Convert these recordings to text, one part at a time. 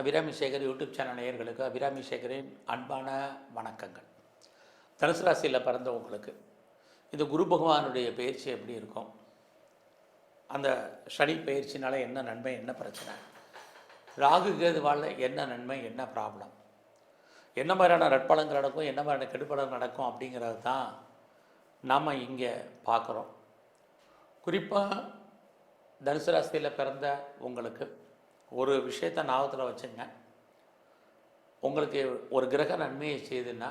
Abirami Sekar YouTube channel நேயர்களுக்கு அபிராமி சேகரின் அன்பான வணக்கங்கள். தனுசு ராசியில் பிறந்தவங்களுக்கு இந்த குரு பகவானுடைய பயிற்சி எப்படி இருக்கும்? அந்த சனி பயிற்சினால என்ன நன்மை என்ன பிரச்சனை? ராகு கேதுவால் என்ன நன்மை என்ன ப்ராப்ளம் என்ன மாதிரியான நட்பலங்கள் நடக்கும் என்ன மாதிரியான கெடுபலங்கள் நடக்கும் அப்படிங்கிறது தான் நாம் இங்கே பார்க்குறோம். குறிப்பாக தனுசு ராசியில் பிறந்த உங்களுக்கு ஒரு விஷயத்தை ஞாபகத்தில் வச்சுங்க. உங்களுக்கு ஒரு கிரக நன்மையை செய்துன்னா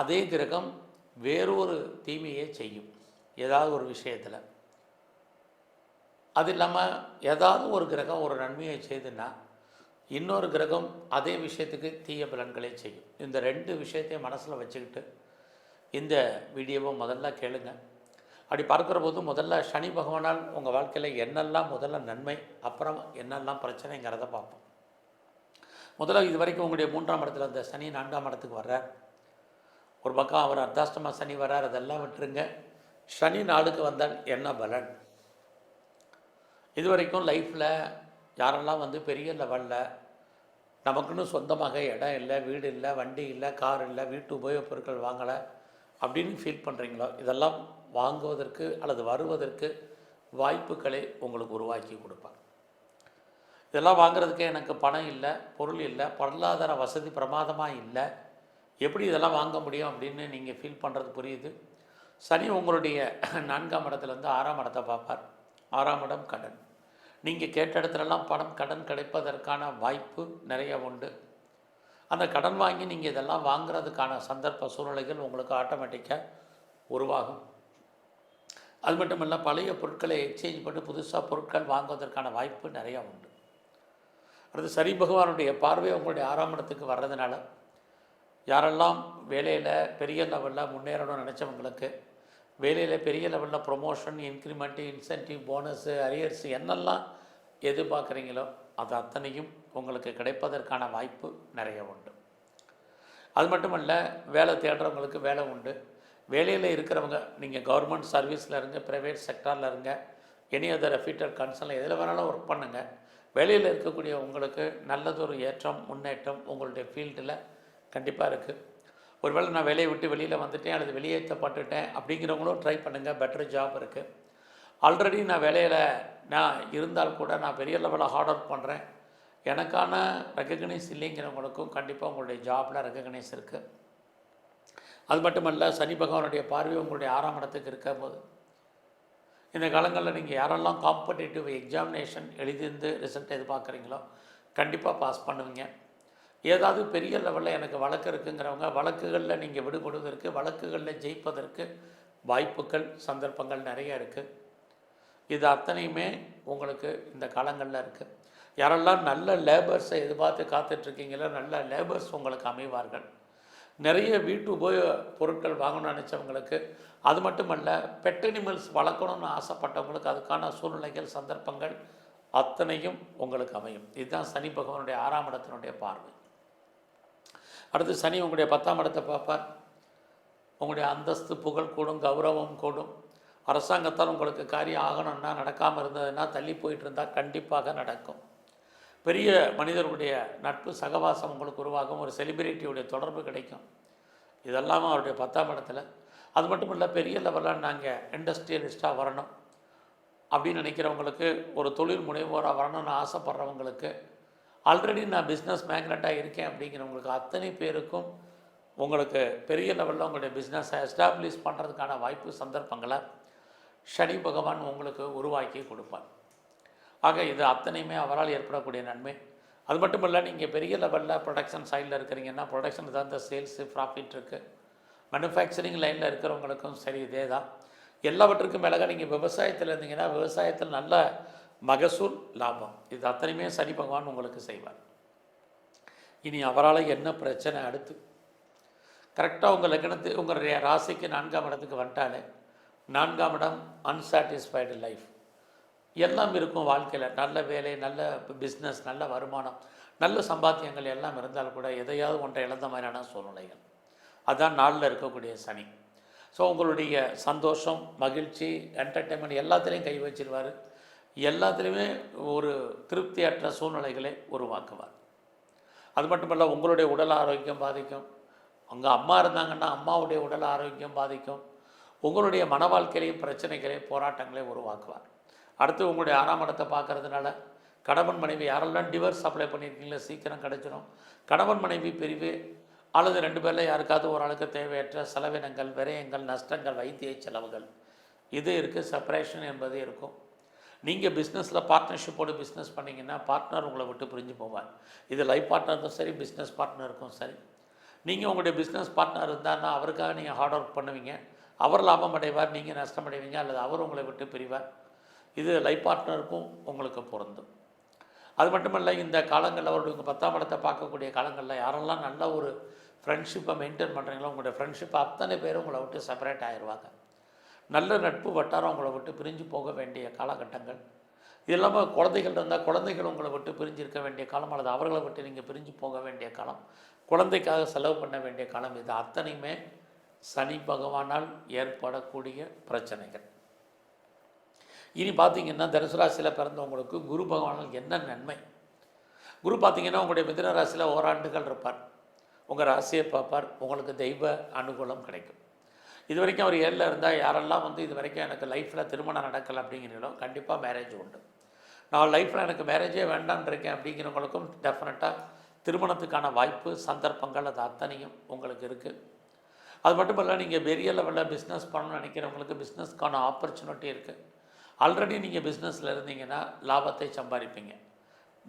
அதே கிரகம் வேறொரு தீமையை செய்யும். ஏதாவது ஒரு விஷயத்தில். அது இல்லாமல் ஏதாவது ஒரு கிரகம் ஒரு நன்மையை செய்துன்னா இன்னொரு கிரகம் அதே விஷயத்துக்கு தீய பலன்களை செய்யும். இந்த ரெண்டு விஷயத்தையும் மனசில் வச்சுக்கிட்டு இந்த வீடியோவை முதல்ல கேளுங்கள் அப்படி பார்க்குற போது முதல்ல சனி பகவானால் உங்கள் வாழ்க்கையில் என்னெல்லாம் முதல்ல நன்மை அப்புறம் என்னெல்லாம் பிரச்சனைங்கிறத பார்ப்போம். முதல்ல இது வரைக்கும் உங்களுடைய மூன்றாம் இடத்துல அந்த சனி நான்காம் இடத்துக்கு வர்றார். ஒரு பக்கம் அவர் அர்த்தாஷ்டம சனி வர்றார் அதெல்லாம் விட்டுருங்க. சனி நாளுக்கு வந்தால் என்ன பலன்? இது வரைக்கும் லைஃப்பில் யாரெல்லாம் வந்து பெரிய லெவலில் நமக்குன்னு சொந்தமாக இடம் இல்லை வீடு இல்லை வண்டி இல்லை கார் இல்லை வீட்டு உபயோகப் பொருட்கள் வாங்கலை அப்படின்னு ஃபீல் பண்ணுறீங்களோ இதெல்லாம் வாங்குவதற்கு அல்லது வருவதற்கு வாய்ப்புகளை உங்களுக்கு உருவாக்கி கொடுப்பாங்க. இதெல்லாம் வாங்குறதுக்கு எனக்கு பணம் இல்லை பொருள் இல்லை பொருளாதார வசதி பிரமாதமாக இல்லை. எப்படி இதெல்லாம் வாங்க முடியும் அப்படின்னு நீங்கள் ஃபீல் பண்ணுறது புரியுது. சனி உங்களுடைய நான்காம் இடத்துலேருந்து ஆறாம் இடத்தை பார்ப்பார். ஆறாம் இடம் கடன். நீங்கள் கேட்ட இடத்துலலாம் பணம் கடன் கிடைப்பதற்கான வாய்ப்பு நிறைய உண்டு. அந்த கடன் வாங்கி நீங்கள் இதெல்லாம் வாங்குறதுக்கான சந்தர்ப்ப சூழ்நிலைகள் உங்களுக்கு ஆட்டோமேட்டிக்காக உருவாகும். அது மட்டும் இல்லை பழைய பொருட்களை எக்ஸ்சேஞ்ச் பண்ணி புதுசாக பொருட்கள் வாங்குவதற்கான வாய்ப்பு நிறையா உண்டு. அடுத்து சரி பகவானுடைய பார்வை உங்களுடைய ஆறாம் இடத்துக்கு வர்றதுனால யாரெல்லாம் வேலையில் பெரிய லெவலில் முன்னேறணும்னு நினச்சவங்களுக்கு வேலையில் பெரிய லெவலில் promotion increment incentive bonus arrears என்னெல்லாம் எதிர்பார்க்குறீங்களோ அது அத்தனையும் உங்களுக்கு கிடைப்பதற்கான வாய்ப்பு நிறைய உண்டு. அது மட்டும் இல்லை வேலை தேடுறவங்களுக்கு வேலை உண்டு. வேலையில் இருக்கிறவங்க நீங்கள் கவர்மெண்ட் சர்வீஸில் இருங்க ப்ரைவேட் செக்டாரில் இருங்க எனி அதர் ரெஃபீட்டர் கன்சர்னில் எதில் வேணாலும் ஒர்க் பண்ணுங்கள் வேலையில் இருக்கக்கூடிய உங்களுக்கு நல்லதொரு ஏற்றம் முன்னேற்றம் உங்களுடைய ஃபீல்டில் கண்டிப்பாக இருக்குது ஒருவேளை நான் வேலையை விட்டு வெளியில் வந்துட்டேன் அல்லது வெளியேற்றப்பட்டுட்டேன் அப்படிங்கிறவங்களும் ட்ரை பண்ணுங்கள் பெட்டர் ஜாப் இருக்குது ஆல்ரெடி நான் வேலையில் நான் இருந்தால் கூட நான் பெரிய லெவலில் ஹார்ட் ஒர்க் பண்ணுறேன் எனக்கான ரெக்கக்னைஸ் இல்லைங்கிறவங்களுக்கும் கண்டிப்பாக உங்களுடைய ஜாபில் ரெக்கக்னைஸ் இருக்குது அது மட்டுமல்ல சனி பகவானுடைய பார்வை உங்களுடைய ஆறாம் இடத்துக்கு இருக்க போது இந்த காலங்களில் நீங்கள் யாரெல்லாம் காம்படிட்டிவ் எக்ஸாமினேஷன் எழுதிருந்து ரிசல்ட் எதிர்பார்க்குறீங்களோ கண்டிப்பாக பாஸ் பண்ணுவீங்க. ஏதாவது பெரிய லெவலில் எனக்கு வழக்கு இருக்குங்கிறவங்க வழக்குகளில் நீங்கள் விடுபடுவதற்கு வழக்குகளில் ஜெயிப்பதற்கு வாய்ப்புகள் சந்தர்ப்பங்கள் நிறைய இருக்குது இது அத்தனையுமே உங்களுக்கு இந்த காலங்களில் இருக்குது யாரெல்லாம் நல்ல லேபர்ஸை எதிர்பார்த்து காத்துட்ருக்கீங்களோ நல்ல லேபர்ஸ் உங்களுக்கு அமைவார்கள். நிறைய வீட்டு உபயோக பொருட்கள் வாங்கணும்னு நினச்சவங்களுக்கு அது மட்டுமல்ல பெட் அனிமல்ஸ் வளர்க்கணும்னு ஆசைப்பட்டவங்களுக்கு அதுக்கான சூழ்நிலைகள் சந்தர்ப்பங்கள் அத்தனையும் உங்களுக்கு அமையும். இதுதான் சனி பகவானுடைய ஆறாம் இடத்தினுடைய பார்வை. அடுத்து சனி உங்களுடைய பத்தாம் இடத்தை பார்ப்பார். உங்களுடைய அந்தஸ்து புகழ் கூடும் கௌரவம் கூடும். அரசாங்கத்தால் உங்களுக்கு காரியம் ஆகணும்னா நடக்காமல் இருந்ததுன்னா தள்ளி போயிட்டு இருந்தால் கண்டிப்பாக நடக்கும். பெரிய மனிதர்களுடைய நட்பு சகவாசம் உங்களுக்கு உருவாகும். ஒரு செலிபிரிட்டியுடைய தொடர்பு கிடைக்கும். இதெல்லாம் அவருடைய பத்தாம் இடத்துல. அது மட்டும் இல்லை பெரிய லெவலில் நாங்கள் இண்டஸ்ட்ரியலிஸ்ட்டாக வரணும் அப்படின்னு நினைக்கிறவங்களுக்கு ஒரு தொழில் முனைவோராக வரணும்னு ஆசைப்பட்றவங்களுக்கு ஆல்ரெடி நான் பிஸ்னஸ் மேக்னட்டாக இருக்கேன் அப்படிங்கிறவங்களுக்கு அத்தனை பேருக்கும் உங்களுக்கு பெரிய லெவலில் உங்களுடைய பிஸ்னஸை எஸ்டாப்ளிஷ் பண்ணுறதுக்கான வாய்ப்பு சந்தர்ப்பங்களை சனி பகவான் உங்களுக்கு உருவாக்கி கொடுப்பார். ஆக இது அத்தனையுமே அவரால் ஏற்படக்கூடிய நன்மை. அது மட்டும் இல்லை நீங்கள் பெரிய லெவலில் ப்ரொடக்ஷன் சைடில் இருக்கிறீங்கன்னா ப்ரொடக்ஷன் தான் இந்த சேல்ஸு ப்ராஃபிட் இருக்குது மேனுஃபேக்சரிங் லைனில் இருக்கிறவங்களுக்கும் சரி இதே தான். எல்லாவற்றுக்கும் மேலாக நீங்கள் விவசாயத்தில் இருந்தீங்கன்னா விவசாயத்தில் நல்ல மகசூல் லாபம். இது அத்தனையுமே சனி பகவான் உங்களுக்கு செய்வார். இனி அவரால் என்ன பிரச்சனை அடுத்து? கரெக்டாக உங்கள் லக்னத்து உங்களுடைய ராசிக்கு நான்காம் இடத்துக்கு வந்துட்டாலே நான்காம் இடம் அன்சாட்டிஸ்ஃபைடு லைஃப் எல்லாம் இருக்கும் வாழ்க்கையில். நல்ல வேலை நல்ல பிஸ்னஸ் நல்ல வருமானம் நல்ல சம்பாத்தியங்கள் எல்லாம் இருந்தால் கூட எதையாவது ஒன்றை இழந்த மாதிரியான சூழ்நிலைகள். அதுதான் நாளில் இருக்கக்கூடிய சனி. ஸோ உங்களுடைய சந்தோஷம் மகிழ்ச்சி என்டர்டெயின்மெண்ட் எல்லாத்துலேயும் கை வச்சிருவார். எல்லாத்துலேயுமே ஒரு திருப்தியற்ற சூழ்நிலைகளை உருவாக்குவார். அது மட்டுமல்ல உங்களுடைய உடல் ஆரோக்கியம் பாதிக்கும். அங்கே அம்மா இருந்தாங்கன்னா அம்மாவுடைய உடல் ஆரோக்கியம் பாதிக்கும். உங்களுடைய மன வாழ்க்கையிலையும் பிரச்சனைகளையும் போராட்டங்களை உருவாக்குவார். அடுத்து உங்களுடைய ஆறாம் இடத்தை பார்க்கறதுனால கணவன் மனைவி யாரெல்லாம் டிவர்ஸ் அப்ளை பண்ணியிருக்கீங்களோ சீக்கிரம் கிடச்சிடும் கணவன் மனைவி பிரிவு அல்லது ரெண்டு பேரில் யாருக்காவது ஓரளவுக்கு தேவையற்ற செலவினங்கள் விரயங்கள் நஷ்டங்கள் வைத்திய செலவுகள். இது இருக்குது செப்பரேஷன் என்பது இருக்கும். நீங்கள் பிஸ்னஸில் பார்ட்னர்ஷிப்போடு பிஸ்னஸ் பண்ணிங்கன்னா பார்ட்னர் உங்களை விட்டு பிரிஞ்சு போவார். இது லைஃப் பார்ட்னருக்கும் சரி பிஸ்னஸ் பார்ட்னருக்கும் சரி. நீங்கள் உங்களுடைய பிஸ்னஸ் பார்ட்னர் இருந்தார்னா அவருக்காக நீங்கள் ஹார்ட் ஒர்க் பண்ணுவீங்க. அவர் லாபம் அடைவார் நீங்கள் நஷ்டம் அடைவீங்க அல்லது அவர் உங்களை விட்டு பிரிவார். இது லைஃப் பார்ட்னருக்கும் உங்களுக்கு பொருந்தும். அது மட்டுமல்ல இந்த காலங்களில் அவருடைய உங்கள் பத்தாம் இடத்தை பார்க்கக்கூடிய காலங்களில் யாரெல்லாம் நல்ல ஒரு ஃப்ரெண்ட்ஷிப்பை மெயின்டைன் பண்ணுறீங்களோ உங்களுடைய ஃப்ரெண்ட்ஷிப் அத்தனை பேரும் உங்களை விட்டு செப்பரேட் ஆயிடுவாங்க நல்ல நட்பு வட்டாரம் உங்களை விட்டு பிரிஞ்சு போக வேண்டிய காலகட்டங்கள். இது இல்லாமல் குழந்தைகள் இருந்தால் குழந்தைகள் உங்களை விட்டு பிரிஞ்சு இருக்க வேண்டிய காலம் அல்லது அவர்களை விட்டு நீங்கள் பிரிஞ்சு போக வேண்டிய காலம். குழந்தைக்காக செலவு பண்ண வேண்டிய காலம். இது அத்தனையுமே சனி பகவானால் ஏற்படக்கூடிய பிரச்சனைகள். இனி பார்த்தீங்கன்னா தனுசு ராசியில் பிறந்தவங்களுக்கு குரு பகவானுக்கு என்ன நன்மை? குரு பார்த்தீங்கன்னா உங்களுடைய மிதன ராசியில் ஓராண்டுகள் இருப்பார். உங்கள் ராசியை பார்ப்பார். உங்களுக்கு தெய்வ அனுகூலம் கிடைக்கும். இது வரைக்கும் அவர் ஏழில் இருந்தால் யாரெல்லாம் வந்து இது வரைக்கும் எனக்கு லைஃப்பில் திருமணம் நடக்கலை அப்படிங்கிறீங்களோ கண்டிப்பாக மேரேஜ் உண்டு. நான் லைஃப்பில் எனக்கு மேரேஜே வேண்டான் இருக்கேன் அப்படிங்கிறவங்களுக்கும் டெஃபினட்டாக திருமணத்துக்கான வாய்ப்பு சந்தர்ப்பங்கள் அது அத்தனையும் உங்களுக்கு இருக்குது அது மட்டும் இல்லை நீங்கள் பெரிய லெவலில் பிஸ்னஸ் பண்ணணும்னு நினைக்கிறவங்களுக்கு பிஸ்னஸ்க்கான ஆப்பர்ச்சுனிட்டி இருக்குது ஆல்ரெடி நீங்கள் பிஸ்னஸில் இருந்தீங்கன்னா லாபத்தை சம்பாதிப்பீங்க.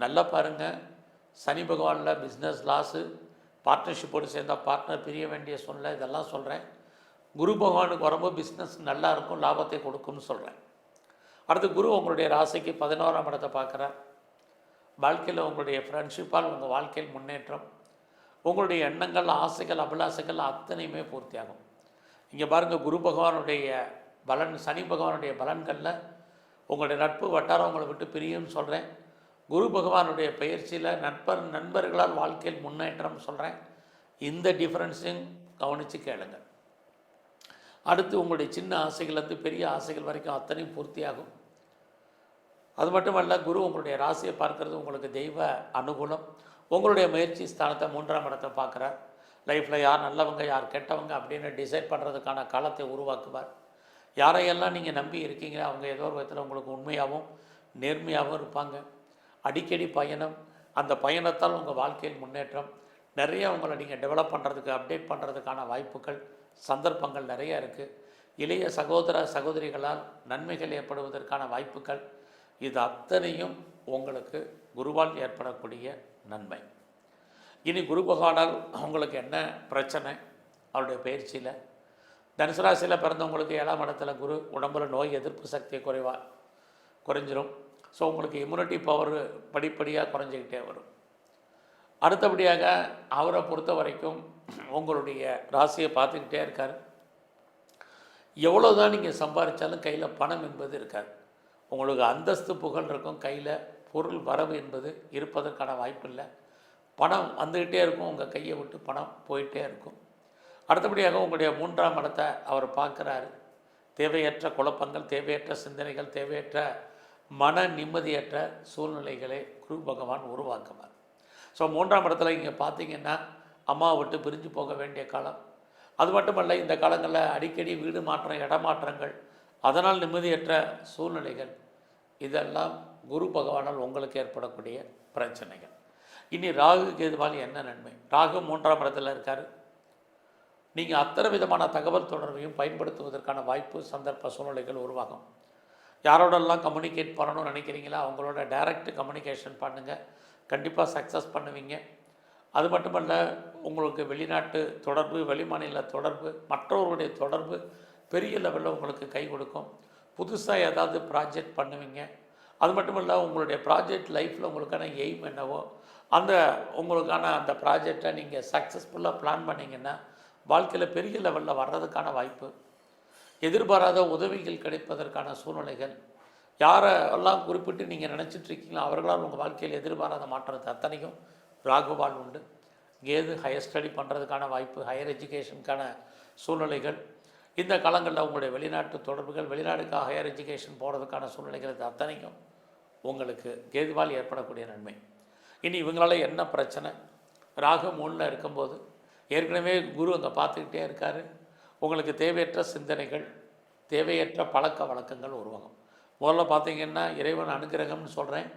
நல்லா பாருங்கள் சனி பகவானில் பிஸ்னஸ் லாஸு பார்ட்னர்ஷிப்போடு சேர்ந்தால் பார்ட்னர் பிரிய வேண்டிய சூழ்நிலை இதெல்லாம் சொல்கிறேன் குரு பகவானுக்கு வரும்போது பிஸ்னஸ் நல்லா இருக்கும் லாபத்தை கொடுக்கும்னு சொல்கிறேன் அடுத்து குரு உங்களுடைய ராசிக்கு பதினோராம் இடத்தை பார்க்குறார். வாழ்க்கையில் உங்களுடைய ஃப்ரெண்ட்ஷிப்பால் உங்கள் வாழ்க்கையில் முன்னேற்றம். உங்களுடைய எண்ணங்கள் ஆசைகள் அபிலாசைகள் அத்தனையுமே பூர்த்தியாகும். இங்கே பாருங்கள் குரு பகவானுடைய பலன் சனி பகவானுடைய பலன்களில் உங்களுடைய நட்பு வட்டாரம் உங்களை விட்டு பிரியும்னு சொல்கிறேன் குரு பகவானுடைய பயிற்சியில் நண்பர் நண்பர்களால் வாழ்க்கையில் முன்னேற்றம் சொல்கிறேன் இந்த டிஃப்ரென்ஸையும் கவனித்து கேளுங்க அடுத்து உங்களுடைய சின்ன ஆசைகள்லேருந்து பெரிய ஆசைகள் வரைக்கும் அத்தனையும் பூர்த்தியாகும். அது மட்டுமல்ல குரு உங்களுடைய ராசியை பார்க்கறது உங்களுக்கு தெய்வ அனுகூலம். உங்களுடைய முயற்சி ஸ்தானத்தை மூன்றாம் இடத்தை பார்க்குறார். லைஃப்பில் யார் நல்லவங்க யார் கெட்டவங்க அப்படின்னு டிசைட் பண்ணுறதுக்கான காலத்தை உருவாக்குவார். யாரையெல்லாம் நீங்கள் நம்பி இருக்கீங்களோ அவங்க ஏதோ ஒரு விதத்தில் உங்களுக்கு உண்மையாகவும் நேர்மையாகவும் இருப்பாங்க. அடிக்கடி பயணம் அந்த பயணத்தால் உங்கள் வாழ்க்கையில் முன்னேற்றம் நிறைய உங்களை நீங்கள் டெவலப் பண்ணுறதுக்கு அப்டேட் பண்ணுறதுக்கான வாய்ப்புகள் சந்தர்ப்பங்கள் நிறைய இருக்குது இளைய சகோதர சகோதரிகளால் நன்மைகள் ஏற்படுவதற்கான வாய்ப்புகள் இது அத்தனையும் உங்களுக்கு குருவால் ஏற்படக்கூடிய நன்மை. இனி குரு பகவானால் உங்களுக்கு என்ன பிரச்சனை? அவருடைய பயிற்சியில் தனுசு ராசியில் பிறந்தவங்களுக்கு ஏழாம் இடத்துல குரு உடம்புல நோய் எதிர்ப்பு சக்தி குறைவா குறைஞ்சிரும். ஸோ உங்களுக்கு இம்யூனிட்டி பவர் படிப்படியாக குறைஞ்சிக்கிட்டே வரும். அடுத்தபடியாக அவரை பொறுத்த வரைக்கும் உங்களுடைய ராசியை பார்த்துக்கிட்டே இருக்கார். எவ்வளோ தான் நீங்கள் சம்பாதிச்சாலும் கையில் பணம் என்பது இருக்காது. உங்களுக்கு அந்தஸ்து புகழ் இருக்கும். கையில் பொருள் வரவு என்பது இருப்பதற்கான வாய்ப்பு இல்லை பணம் வந்துக்கிட்டே இருக்கும். உங்கள் கையை விட்டு பணம் போயிட்டே இருக்கும். அடுத்தபடியாக உங்களுடைய மூன்றாம் இடத்தை அவர் பார்க்குறாரு. தேவையற்ற குழப்பங்கள் தேவையற்ற சிந்தனைகள் தேவையற்ற மன நிம்மதியற்ற சூழ்நிலைகளை குரு பகவான் உருவாக்குவார். ஸோ மூன்றாம் இடத்துல இங்கே பார்த்தீங்கன்னா அம்மா விட்டு பிரிஞ்சு போக வேண்டிய காலம். அது மட்டுமல்ல இந்த காலங்களில் அடிக்கடி வீடு மாற்றம் இடமாற்றங்கள் அதனால் நிம்மதியற்ற சூழ்நிலைகள் இதெல்லாம் குரு பகவானால் உங்களுக்கு ஏற்படக்கூடிய பிரச்சனைகள். இனி ராகு கேதுவால் என்ன நன்மை? ராகு மூன்றாம் இடத்துல இருக்கார். நீங்கள் அத்தனை விதமான தகவல் தொடர்பையும் பயன்படுத்துவதற்கான வாய்ப்பு சந்தர்ப்ப சூழ்நிலைகள் உருவாகும். யாரோடெல்லாம் கம்யூனிகேட் பண்ணணும்னு நினைக்கிறீங்களோ அவங்களோட டைரக்ட் கம்யூனிகேஷன் பண்ணுங்கள் கண்டிப்பாக சக்ஸஸ் பண்ணுவீங்க. அது மட்டுமல்ல உங்களுக்கு வெளிநாட்டு தொடர்பு வெளிமாநில தொடர்பு மற்றவர்களுடைய தொடர்பு பெரிய லெவலில் உங்களுக்கு கை கொடுக்கும். புதுசாக ஏதாவது ப்ராஜெக்ட் பண்ணுவீங்க. அது மட்டுமல்ல உங்களுடைய ப்ராஜெக்ட் லைஃப்பில் உங்களுக்கான எய்ம் என்னவோ அந்த உங்களுக்கான அந்த ப்ராஜெக்டை நீங்கள் சக்ஸஸ்ஃபுல்லாக பிளான் பண்ணிங்கன்னா வாழ்க்கையில் பெரிய லெவலில் வர்றதுக்கான வாய்ப்பு எதிர்பாராத உதவிகள் கிடைப்பதற்கான சூழ்நிலைகள். யாரை எல்லாம் குறிப்பிட்டு நீங்கள் நினச்சிட்டு இருக்கீங்களோ அவர்களால் உங்கள் வாழ்க்கையில் எதிர்பாராத மாற்றத்தை அத்தனையும் ராகுபால் உண்டு. கேது ஹையர் ஸ்டடி பண்ணுறதுக்கான வாய்ப்பு ஹையர் எஜுகேஷனுக்கான சூழ்நிலைகள். இந்த காலங்களில் உங்களுடைய வெளிநாட்டு தொடர்புகள் வெளிநாடுக்காக ஹையர் எஜுகேஷன் போகிறதுக்கான சூழ்நிலைகள் இது அத்தனையும் உங்களுக்கு கேதுவால் ஏற்படக்கூடிய நன்மை. இனி இவங்களால என்ன பிரச்சனை? ராகு மூணில் இருக்கும்போது ஏற்கனவே குரு அங்கே பார்த்துக்கிட்டே இருக்கார். உங்களுக்கு தேவையற்ற சிந்தனைகள் தேவையற்ற பழக்க வழக்கங்கள் உருவாகும். முதல்ல பார்த்தீங்கன்னா இறைவன் அனுகிரகம்னு சொல்கிறேன்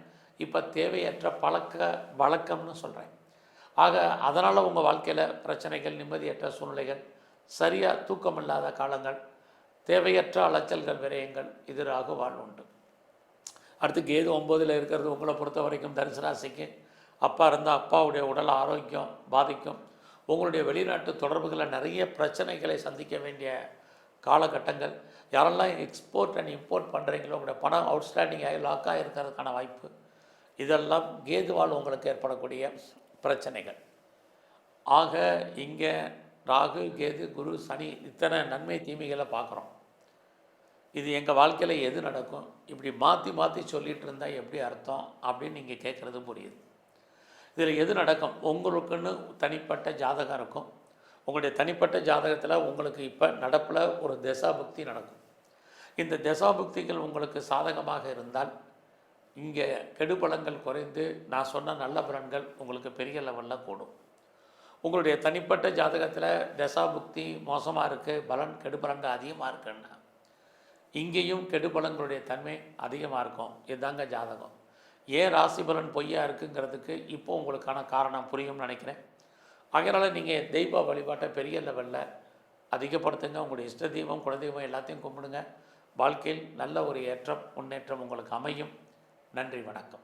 இப்போ தேவையற்ற பழக்க வழக்கம்னு சொல்கிறேன் ஆக அதனால் உங்கள் வாழ்க்கையில் பிரச்சனைகள் நிம்மதியற்ற சூழ்நிலைகள் சரியாக தூக்கமில்லாத காலங்கள் தேவையற்ற அலைச்சல்கள் விரயங்கள் எதிராக வாழ்வுண்டு உண்டு. அடுத்து கேது ஒம்போதில் இருக்கிறது உங்களை பொறுத்த வரைக்கும் தரிசராசிக்கு அப்பா இருந்தால் அப்பாவுடைய உடல் ஆரோக்கியம் பாதிக்கும். உங்களுடைய வெளிநாட்டு தொடர்புகளில் நிறைய பிரச்சனைகளை சந்திக்க வேண்டிய காலகட்டங்கள். யாரெல்லாம் எக்ஸ்போர்ட் அண்ட் இம்போர்ட் பண்ணுறீங்களோ உங்களுடைய பணம் அவுட்ஸ்டாண்டிங் ஆகி லாக்காக இருக்கிறதுக்கான வாய்ப்பு. இதெல்லாம் கேதுவால் உங்களுக்கு ஏற்படக்கூடிய பிரச்சனைகள். ஆக இங்கே ராகு கேது குரு சனி இத்தனை நன்மை தீமைகளை பார்க்குறோம். இது எங்கள் வாழ்க்கையில் எது நடக்கும்? இப்படி மாற்றி மாற்றி சொல்லிகிட்டு இருந்தால் எப்படி அர்த்தம்? அப்படின்னு நீங்கள் கேட்குறது புரியுது. இதில் எது நடக்கும்? உங்களுக்குன்னு தனிப்பட்ட ஜாதகம் இருக்கும். உங்களுடைய தனிப்பட்ட ஜாதகத்தில் உங்களுக்கு இப்போ நடப்பில் ஒரு தசாபுக்தி நடக்கும். இந்த தசாபுக்திகள் உங்களுக்கு சாதகமாக இருந்தால் இங்கே கெடுபலங்கள் குறைந்து நான் சொன்ன நல்ல பலன்கள் உங்களுக்கு பெரிய லெவலில் கூடும். உங்களுடைய தனிப்பட்ட ஜாதகத்தில் தசாபுக்தி மோசமாக இருக்குது பலன் கெடுபலன்கள் அதிகமாக இருக்குன்னா இங்கேயும் கெடுபலங்களுடைய தன்மை அதிகமாக இருக்கும். இதுதாங்க ஜாதகம். ஏன் ராசி பலன் பொய்யா இருக்குங்கிறதுக்கு இப்போ உங்களுக்கான காரணம் புரியும்னு நினைக்கிறேன். அதனால் நீங்கள் தெய்வ வழிபாட்டை பெரிய லெவலில் அதிகப்படுத்துங்க. உங்களுடைய இஷ்ட தெய்வம் குலதெய்வம் எல்லாத்தையும் கும்பிடுங்க. வாழ்க்கையில் நல்ல ஒரு ஏற்றம் முன்னேற்றம் உங்களுக்கு அமையும். நன்றி வணக்கம்.